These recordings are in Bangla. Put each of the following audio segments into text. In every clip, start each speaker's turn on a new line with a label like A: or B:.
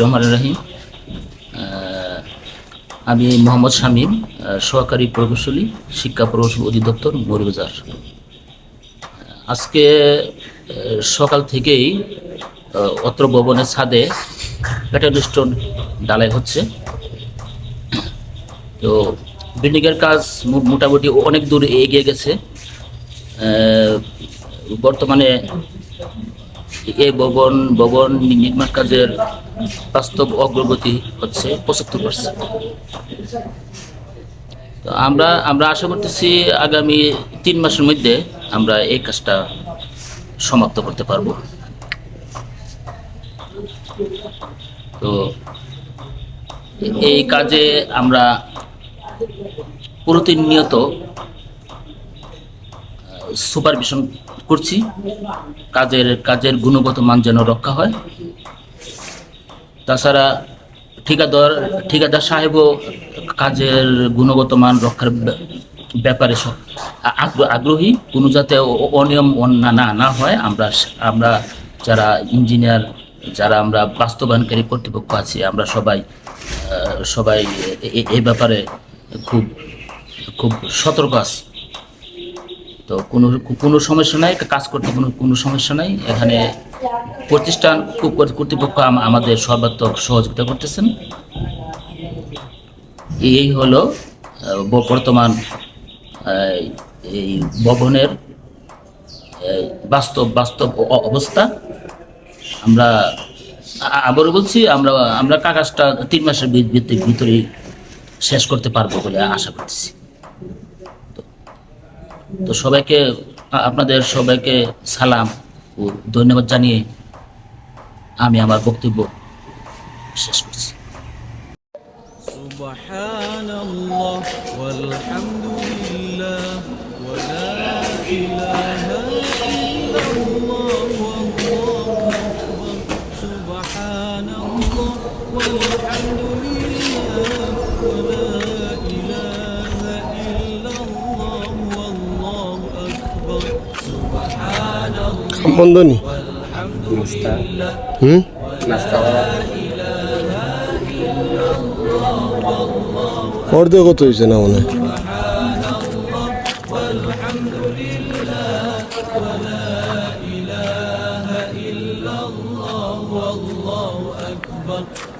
A: রহমান রাহিম। আমি মোহাম্মদ শামীম সহকারী প্রকৌশলী শিক্ষা প্রকৌশল অধিদপ্তর মরিবাজার আজকে সকাল থেকেই অত্র ভবনের ছাদে প্যাটার্ন স্টোন ডালাই হচ্ছে। তো বিল্ডিংয়ের কাজ মোটামুটি অনেক দূর এগিয়ে গেছে। বর্তমানে এই ভবন ভবন নির্মাণ কাজের বাস্তব অগ্রগতি হচ্ছে পঁচাত্তর পার্সেন্ট তো আমরা আমরা আশা করতেছি আগামী তিন মাসের মধ্যে আমরা এই কাজটা সমাপ্ত করতে পারব। তো এই কাজে আমরা প্রতিনিয়ত সুপারভিশন করছি। কাজের কাজের গুণগত মান যেন রক্ষা হয়। তাছাড়া ঠিকাদার ঠিকাদার সাহেবও কাজের গুণগত মান রক্ষার ব্য- ব্যাপারে আগ্রহী। কোনো যাতে অনিয়ম না না হয়, আমরা আমরা যারা ইঞ্জিনিয়ার যারা আমরা বাস্তবায়নকারী কর্তৃপক্ষ আছি, আমরা সবাই সবাই এই ব্যাপারে খুব খুব সতর্ক আছি। তো কোনো কোনো সমস্যা নাই কাজ করতে কোনো কোনো সমস্যা নাই। এখানে প্রতিষ্ঠান কর্তৃপক্ষ আমাদের সর্বাত্মক সহযোগিতা করতেছেন। এই হলো বর্তমান এই ভবনের বাস্তব বাস্তব অবস্থা। আমরা আ- আবারও বলছি আমরা আমরা কাগজটা তিন মাসের ভি- ভিত- ভিতরেই শেষ করতে পারবো বলে আশা করতেছি তো সবাইকে আ- আপনাদের সবাইকে সালাম ও ধন্যবাদ জানিয়ে আমি আমার বক্তব্য শেষ করছি
B: سبحان الله والحمد لله ولا إله إلا الله لله
C: হুম অর্ধেক কত হয়েছে না মনে হয়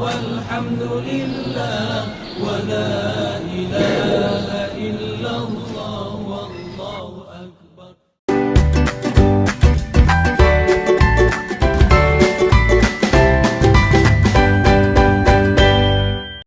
B: والحمد لله ولا إله إلا الله.